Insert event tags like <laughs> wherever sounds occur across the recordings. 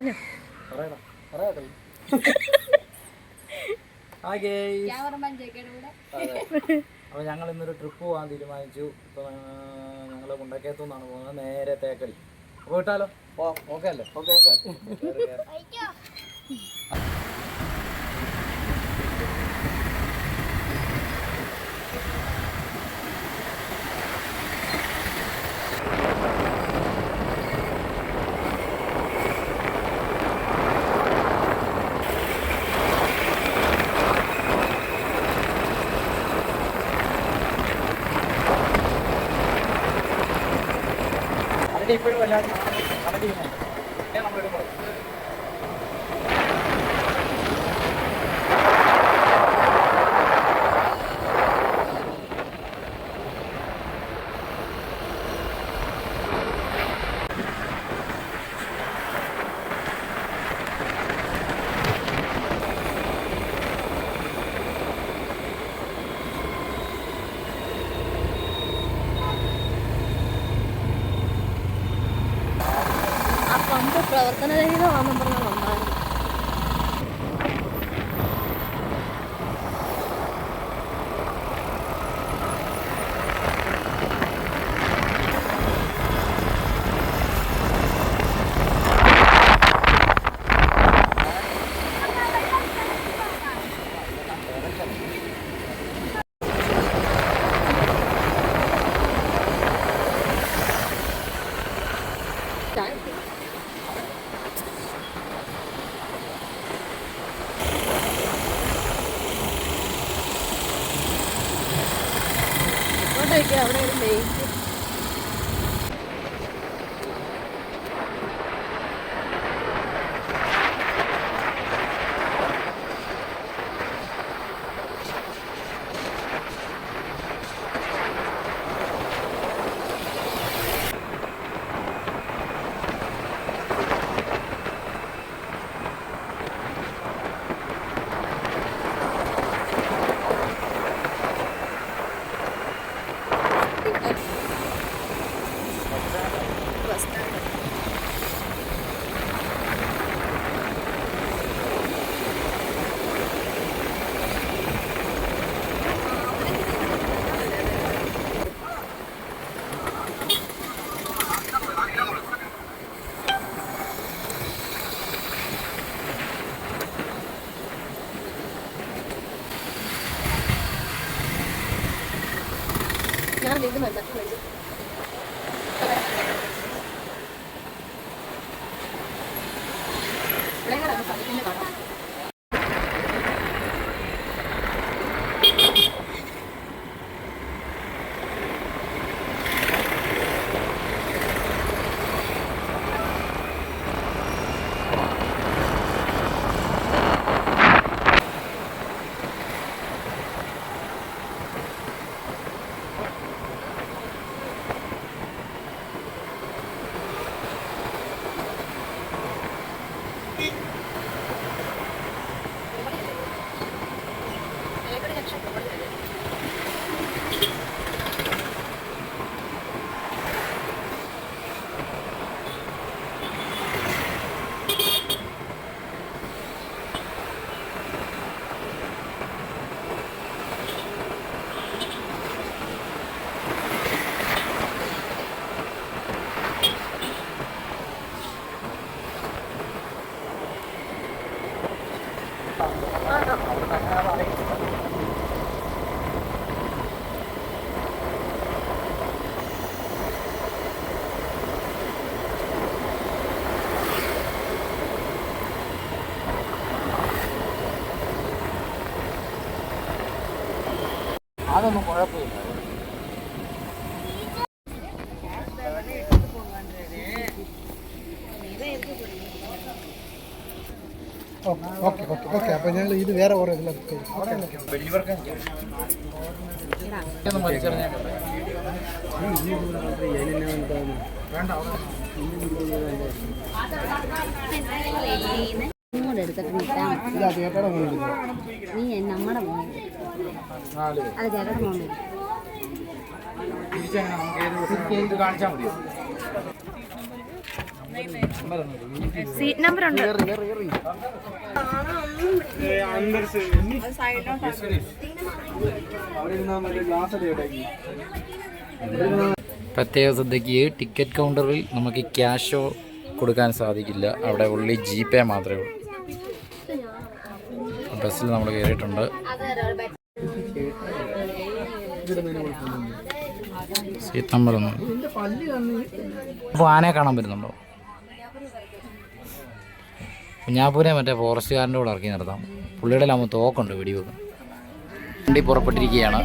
<laughs> അപ്പോൾ ഞങ്ങൾ ഇന്നൊരു ട്രിപ്പ് പോകാൻ തീരുമാനിച്ചു. ഇപ്പൊ ഞങ്ങൾ മുണ്ടക്കയത്തു നിന്നാണ് പോകുന്നത്. നേരെ തേക്കടി. പോയിട്ടാലോ ഓക്കെ അല്ലേ? ഓക്കെ അതിന്റെ ഇപ്പോഴും എല്ലാവരും ഞാൻ നമ്മളിടുമ്പോൾ ആ പമ്പ് പ്രവർത്തനരഹിതമാണെന്നും പറഞ്ഞ വന്നാണ് ഇങ്ങോട്ടേക്ക് അവിടെ ഒരു ലേറ്റ് ഞാൻ ഇത് മറ്റു വഴി ഇവിടെയാണ് സത്യത്തിന്റെ കട തേക്കടി ജംഗ്ഷൻ അതൊന്നും കുഴപ്പമില്ല ഓക്കെ ഓക്കെ ഓക്കെ അപ്പോൾ ഞങ്ങൾ ഇത് വേറെ കുറേ ഇതിലൊക്കെ എടുത്തിട്ട് നീ നമ്മുടെ അത് കാണിച്ചാൽ മതിയോ? സീറ്റ് നമ്പർ ഉണ്ട്. പ്രത്യേക ശ്രദ്ധയ്ക്ക് ടിക്കറ്റ് കൗണ്ടറിൽ നമുക്ക് ക്യാഷോ കൊടുക്കാൻ സാധിക്കില്ല. അവിടെ ഉള്ളി ജി പേ മാത്രമേ ഉള്ളൂ. ബസ്സിൽ നമ്മൾ കയറിയിട്ടുണ്ട്. സീറ്റ് നമ്പർ ഒന്നും. അപ്പോൾ ആനയെ കാണാൻ പറ്റുന്നുണ്ടോ? കുഞ്ഞാപ്പൂരെ മറ്റേ ഫോറസ്റ്റുകാരന്റെ കൂടെ ഇറക്കി നിർത്താം പുള്ളിയുടെ ലാമ്പ് തോക്കുണ്ട് വെടിവെക്കും. വണ്ടി പുറപ്പെട്ടിരിക്കുകയാണ്.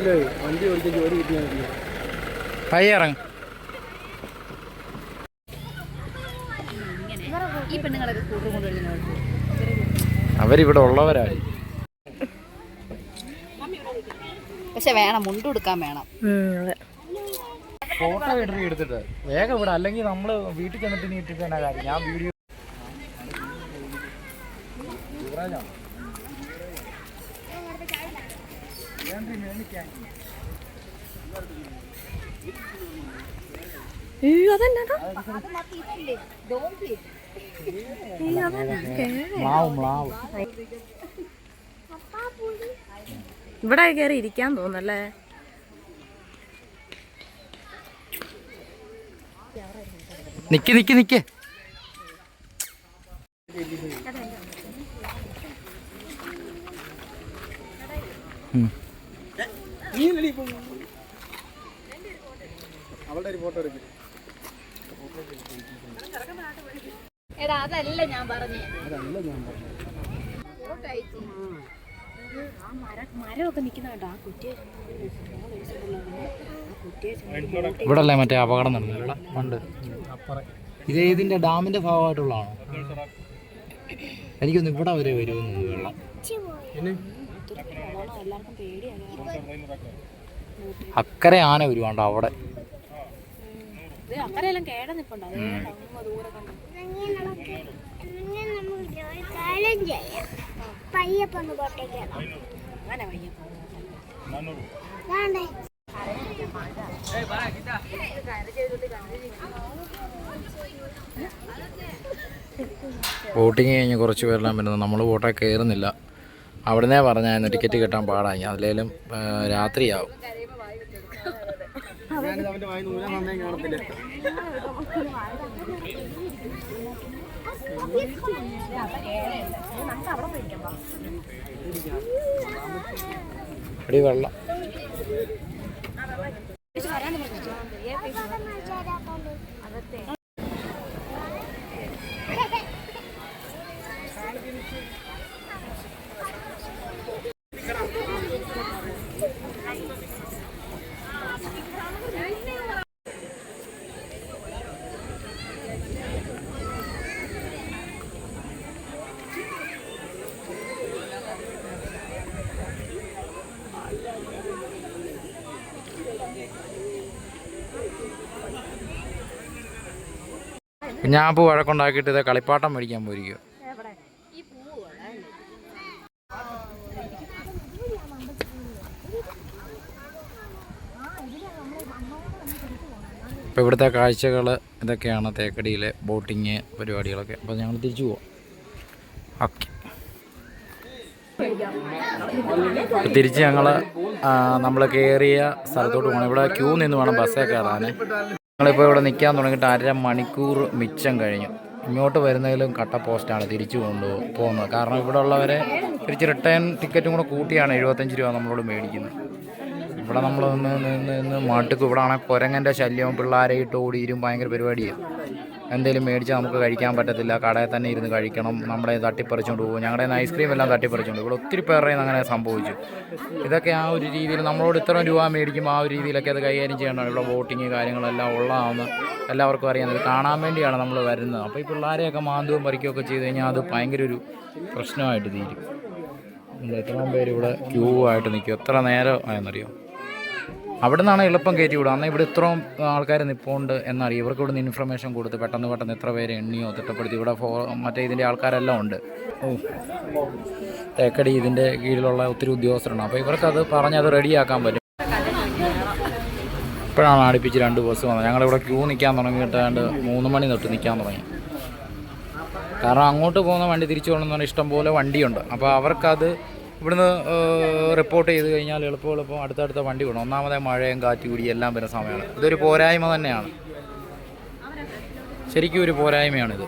വല്ല വണ്ടി ഓടിച്ച് ജോലി കിട്ടിയാൽ മതി. പയ്യെ ഇറങ്ങും ഈ പെണ്ണുങ്ങളൊക്കെ അവരിവിടെ ഉള്ളവരായി. പക്ഷെ വേണം മുണ്ട് കൊടുക്കാൻ വേണം. ഫോട്ടോ ഇടറി എടുത്തിട്ട്. വേഗം ഇവിടെ അല്ലെങ്കിൽ നമ്മൾ വീട്ടിൽ ചെന്നിട്ട് ഇനി ഇട്ടിട്ട് തന്നെ കാര്യം. ഞാൻ വീഡിയോ ഇവിടെ കയറി ഇരിക്കാൻ തോന്നല്ലേ? നിക്ക് നിക്ക് നിക്ക് ഉം. അവളുടെ ഒരു ഫോട്ടോ എടുക്കും എടാ അതല്ല ഞാൻ പറഞ്ഞു അതല്ല ഞാൻ പറഞ്ഞത് മരമൊക്കെ നിൽക്കുന്ന കേട്ടോ ആ കുറ്റിയെ ഇവിടെ അല്ലേ മറ്റേ അപകടം നടന്നില്ല പണ്ട് ഇത് ഇതിന്റെ ഡാമിന്റെ ഭാഗമായിട്ടുള്ളതാണോ? എനിക്കൊന്ന് ഇവിടെ വരെ വരുമെന്ന് വെള്ളം. അക്കരെ ആന വരുവാണ്ടോ അവിടെ? അക്കരെല്ലാം കേട നിപ്പുണ്ട്. അതേ അങ്ങ് ദൂരെ കണ്ടു. പയ്യപ്പൊന്ന് വേണ്ടേ? ബോട്ടിങ് കഴിഞ്ഞ് കുറച്ച് പേരെല്ലാം വരുന്നത് നമ്മൾ ബോട്ടേ കയറുന്നില്ല അവിടുന്നേ പറഞ്ഞായിരുന്നു ടിക്കറ്റ് കിട്ടാൻ പാടായി അതിലേലും രാത്രിയാവും. ഞാനിത് അവന്റെ വായി നൂലാൻ നന്നായി കാണത്തില്ല. എടി വെള്ളം അപ്പോൾ വഴക്കുണ്ടാക്കിയിട്ട് ഇതേ കളിപ്പാട്ടം മേടിക്കാൻ പോയിരിക്കും ഇപ്പോൾ ഇവിടുത്തെ കാഴ്ചകൾ ഇതൊക്കെയാണ് തേക്കടിയിലെ ബോട്ടിങ് പരിപാടികളൊക്കെ. അപ്പോൾ ഞങ്ങൾ തിരിച്ചു പോവാം. ഓക്കെ. തിരിച്ച് ഞങ്ങൾ നമ്മൾ കയറിയ സ്ഥലത്തോട്ട് പോകണം ഇവിടെ ക്യൂ നിന്ന് വേണം ബസ്സേ കയറാൻ ഞങ്ങളിപ്പോൾ ഇവിടെ നിൽക്കാൻ തുടങ്ങിയിട്ട് അര മണിക്കൂർ മിച്ചം കഴിഞ്ഞു. ഇങ്ങോട്ട് വരുന്നതിലും കട്ട പോസ്റ്റാണ് തിരിച്ചു കൊണ്ടു പോകുന്നത്. കാരണം ഇവിടെ ഉള്ളവരെ തിരിച്ച് റിട്ടേൺ ടിക്കറ്റും കൂടെ കൂട്ടിയാണ് എഴുപത്തഞ്ച് രൂപ നമ്മളോട് മേടിക്കുന്നത്. ഇവിടെ നമ്മൾ നിന്ന് നിന്ന് നിന്ന് മാട്ടുക്കും ഇവിടെ ആണെങ്കിൽ കുരങ്ങന്റെ ശല്യവും പിള്ളേരെ ഇട്ട് ഓടിയിരും ഭയങ്കര പരിപാടിയാണ് എന്തെങ്കിലും മേടിച്ചാൽ നമുക്ക് കഴിക്കാൻ പറ്റത്തില്ല. കടയിൽ തന്നെ ഇരുന്ന് കഴിക്കണം. നമ്മളെ തട്ടിപ്പറിച്ചുകൊണ്ട് പോകും. ഞങ്ങളുടെ ഐസ്ക്രീം എല്ലാം തട്ടിപ്പറിച്ചുകൊണ്ട് ഇവിടെ ഒത്തിരി പേരുടെ അങ്ങനെ സംഭവിച്ചു. ഇതൊക്കെ ആ ഒരു രീതിയിൽ നമ്മളോട് ഇത്രയും രൂപ മേടിക്കുമ്പോൾ ആ ഒരു രീതിയിലൊക്കെ അത് കൈകാര്യം ചെയ്യേണ്ടതാണ്. ഇവിടെ ബോട്ടിങ് കാര്യങ്ങളെല്ലാം ഉള്ളതാണെന്ന് എല്ലാവർക്കും അറിയാം. കാണാൻ വേണ്ടിയാണ് നമ്മൾ വരുന്നത്. അപ്പോൾ ഈ പിള്ളേരെയൊക്കെ മാന്തവും പറിക്കുകയൊക്കെ ചെയ്ത് കഴിഞ്ഞാൽ അത് ഭയങ്കര ഒരു പ്രശ്നമായിട്ട് തീരും. എത്രയും പേര് ഇവിടെ ക്യൂ ആയിട്ട് നിൽക്കും. എത്ര നേരം ആയെന്നറിയോ? അവിടെ നിന്നാണ് എളുപ്പം കയറ്റി വിടുക. അന്ന് ഇവിടെ ഇത്രയും ആൾക്കാർ നിൽപ്പുണ്ട് എന്നറിയാം ഇവർക്ക് ഇവിടെ നിന്ന് ഇൻഫർമേഷൻ കൊടുത്ത് പെട്ടെന്ന് പെട്ടെന്ന് എത്ര പേര് എണ്ണിയോ തിട്ടപ്പെടുത്തി. ഇവിടെ ഫോ മറ്റേ ഇതിന്റെ ആൾക്കാരെല്ലാം ഉണ്ട്. ഓ. തേക്കടി ഇതിന്റെ കീഴിലുള്ള ഒത്തിരി ഉദ്യോഗസ്ഥരുണ്ട്. അപ്പോൾ ഇവർക്കത് പറഞ്ഞ് അത് റെഡിയാക്കാൻ പറ്റും. ഇപ്പോഴാണ് അടുപ്പിച്ച് രണ്ട് ബസ് വന്നത്. ഞങ്ങളിവിടെ ക്യൂ നിൽക്കാൻ തുടങ്ങിയിട്ടാണ്ട് മൂന്ന് മണി തൊട്ട് നിൽക്കാൻ തുടങ്ങി. കാരണം അങ്ങോട്ട് പോകുന്ന വണ്ടി തിരിച്ചു പോകണമെന്ന് പറഞ്ഞാൽ ഇഷ്ടംപോലെ വണ്ടിയുണ്ട്. അപ്പോൾ അവർക്കത് ഇവിടുന്ന് റിപ്പോർട്ട് ചെയ്ത് കഴിഞ്ഞാൽ എളുപ്പം എളുപ്പം അടുത്തടുത്ത വണ്ടി വേണം ഒന്നാമതെ മഴയും കാറ്റ് കൂടി എല്ലാം വരുന്ന സമയമാണ്. ഇതൊരു പോരായ്മ തന്നെയാണ്. ശരിക്കും ഒരു പോരായ്മയാണിത്.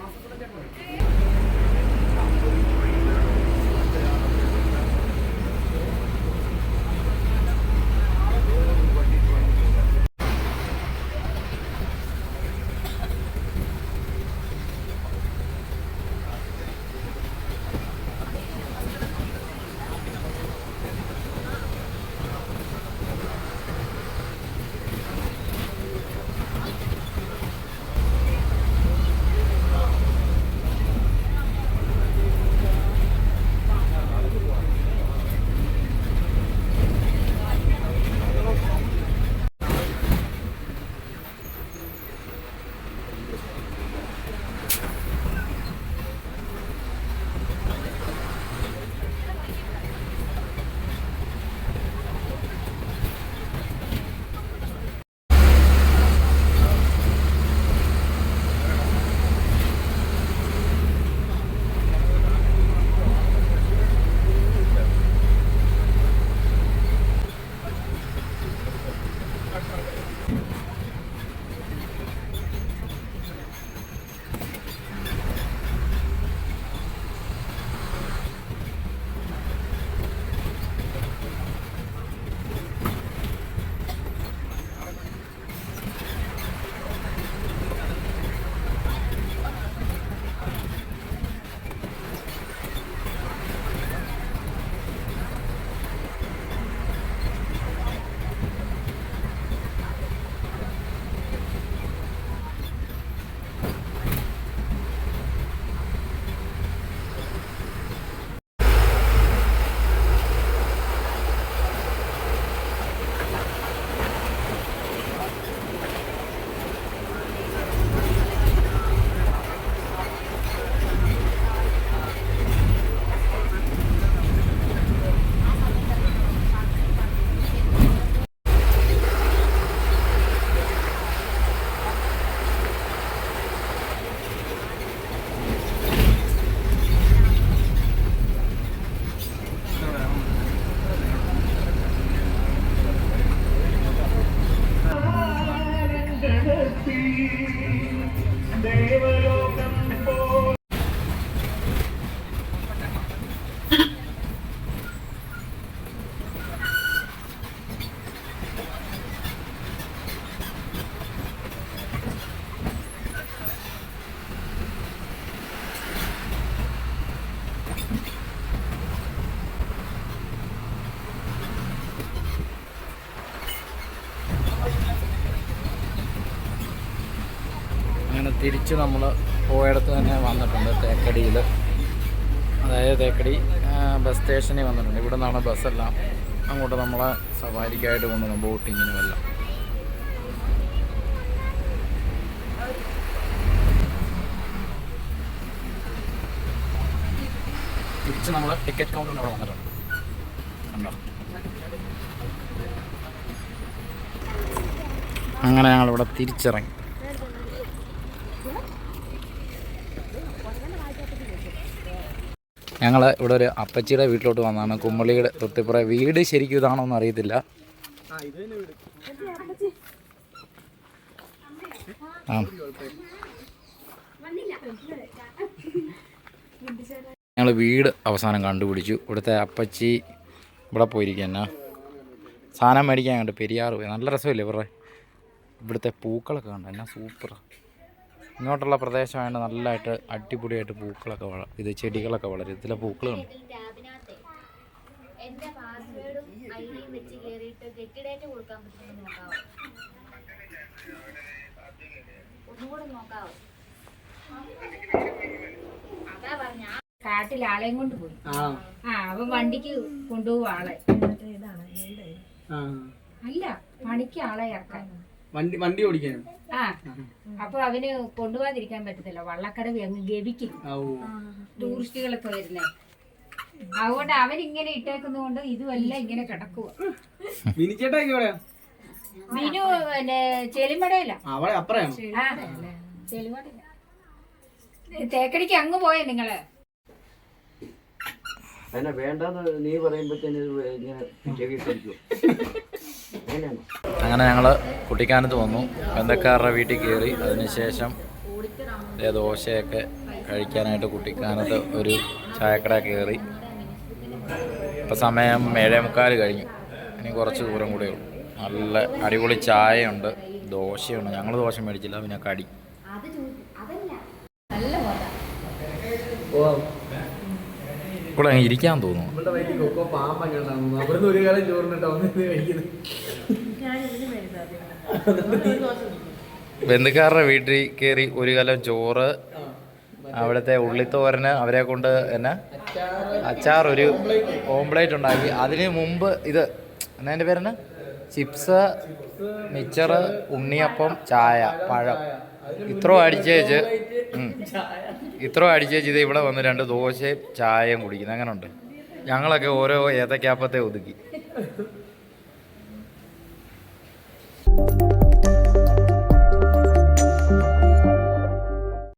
തിരിച്ച് നമ്മൾ പോയിടത്ത് തന്നെ വന്നിട്ടുണ്ട് തേക്കടിയിൽ അതായത് തേക്കടി ബസ് സ്റ്റേഷനിൽ വന്നിട്ടുണ്ട്. ഇവിടെ നിന്നാണ് ബസ്സെല്ലാം അങ്ങോട്ട് നമ്മളെ സവാരിക്കായിട്ട് കൊണ്ടുവന്നു ബോട്ടിങ്ങിനും എല്ലാം. തിരിച്ച് നമ്മൾ ടിക്കറ്റ് കൗണ്ടറിന് അവിടെ വന്നിട്ടുണ്ട്. അങ്ങനെ ഞങ്ങളിവിടെ തിരിച്ചിറങ്ങി. ഞങ്ങൾ ഇവിടെ ഒരു അപ്പച്ചിയുടെ വീട്ടിലോട്ട് വന്നതാണ്. കുമ്മളിയുടെ തൊട്ടിപ്പുറ. വീട് ശരിക്കും ഇതാണോ എന്ന് അറിയത്തില്ല. ആ. ഞങ്ങൾ വീട് അവസാനം കണ്ടുപിടിച്ചു. ഇവിടുത്തെ അപ്പച്ചി ഇവിടെ പോയിരിക്കുന്ന സാധനം മേടിക്കാൻ കണ്ട് പെരിയാറ് പോയി. നല്ല രസമില്ലേ ഇവരുടെ ഇവിടുത്തെ പൂക്കളൊക്കെ കണ്ടോ? എന്നാ സൂപ്പറാണ് ഇങ്ങോട്ടുള്ള പ്രദേശമായത് നല്ലതായിട്ട് അടിപൊളിയായിട്ട് പൂക്കളൊക്കെ വള ഇത് ചെടികളൊക്കെ വളരും. ഇതിലെ പൂക്കളുണ്ട്. എന്റെ പാസ്വേഡും ഐഡിയും വെച്ച് കയറിയിട്ട് ഗെറ്റ് ഡേറ്റ് കൊടുക്കാൻ പറ്റുമെന്ന് നോക്കാവോ? ഒന്നുകൂടെ നോക്കാവോ? അതാ പറഞ്ഞ കാട്ടിൽ ആളെയും കൊണ്ട് പോയി. ആ. അപ്പൊ വണ്ടിക്ക് കൊണ്ടുപോകും ആളെ. അല്ല പണിക്ക് ആളെ ഇറക്കാൻ. വണ്ടി വണ്ടി ഓടിക്കാനും. ആ. അപ്പൊ അവന് കൊണ്ടുപോകാതിരിക്കാൻ പറ്റത്തില്ല. വള്ളക്കടവ് അങ്ങ് ഗവിക്കും. ടൂറിസ്റ്റുകളൊക്കെ വരുന്നേ. അതുകൊണ്ട് അവൻ ഇങ്ങനെ ഇട്ടേക്കുന്നതുകൊണ്ട് ഇതുമെല്ലാം ഇങ്ങനെ കിടക്കുക മിനു പിന്നെ ചെലിമടയില തേക്കടിക്ക് അങ്ങ് പോയേ നിങ്ങൾ. അതിനെ വേണ്ടെന്ന് നീ പറയുമ്പോ ഇങ്ങനെ ചെവി പഠിക്കും അങ്ങനെ ഞങ്ങൾ കുട്ടിക്കാനത്ത് വന്നു. ബന്ധക്കാരുടെ വീട്ടിൽ കയറി അതിനുശേഷം ദോശയൊക്കെ കഴിക്കാനായിട്ട് കുട്ടിക്കാനത്ത് ഒരു ചായക്കട കയറി ഇപ്പം സമയം ഏഴേ മുക്കാൽ കഴിഞ്ഞു. ഇനി കുറച്ച് ദൂരം കൂടെ ഉള്ളൂ. നല്ല അടിപൊളി ചായയുണ്ട്. ദോശയുണ്ട്. ഞങ്ങൾ ദോശ മേടിച്ചില്ല. പിന്നെ കടി. ഇവിടെ അങ്ങ് ഇരിക്കാൻ തോന്നുന്നു ബന്ധുക്കാരുടെ വീട്ടിൽ കയറി ഒരു കലം ചോറ് അവിടുത്തെ ഉള്ളിത്തോരന് അവരെ കൊണ്ട് എന്നാ? അച്ചാർ ഒരു ഓംപ്ലേറ്റ് ഉണ്ടാക്കി. അതിന് മുമ്പ് ഇത് എന്നാ എന്റെ പേരെന്നാ? ചിപ്സ് മിച്ചറ് ഉണ്ണിയപ്പം ചായ പഴം. ഇത്രയും അടിച്ചേച്ച് ഇത്രോ അടിച്ചേച്ച് ഇത് ഇവിടെ വന്ന് രണ്ട് ദോശയും ചായയും കുടിക്കുന്നത് അങ്ങനെ ഉണ്ട് ഞങ്ങളൊക്കെ ഓരോ ഏത്തക്കാപ്പത്തെ ഒതുക്കി.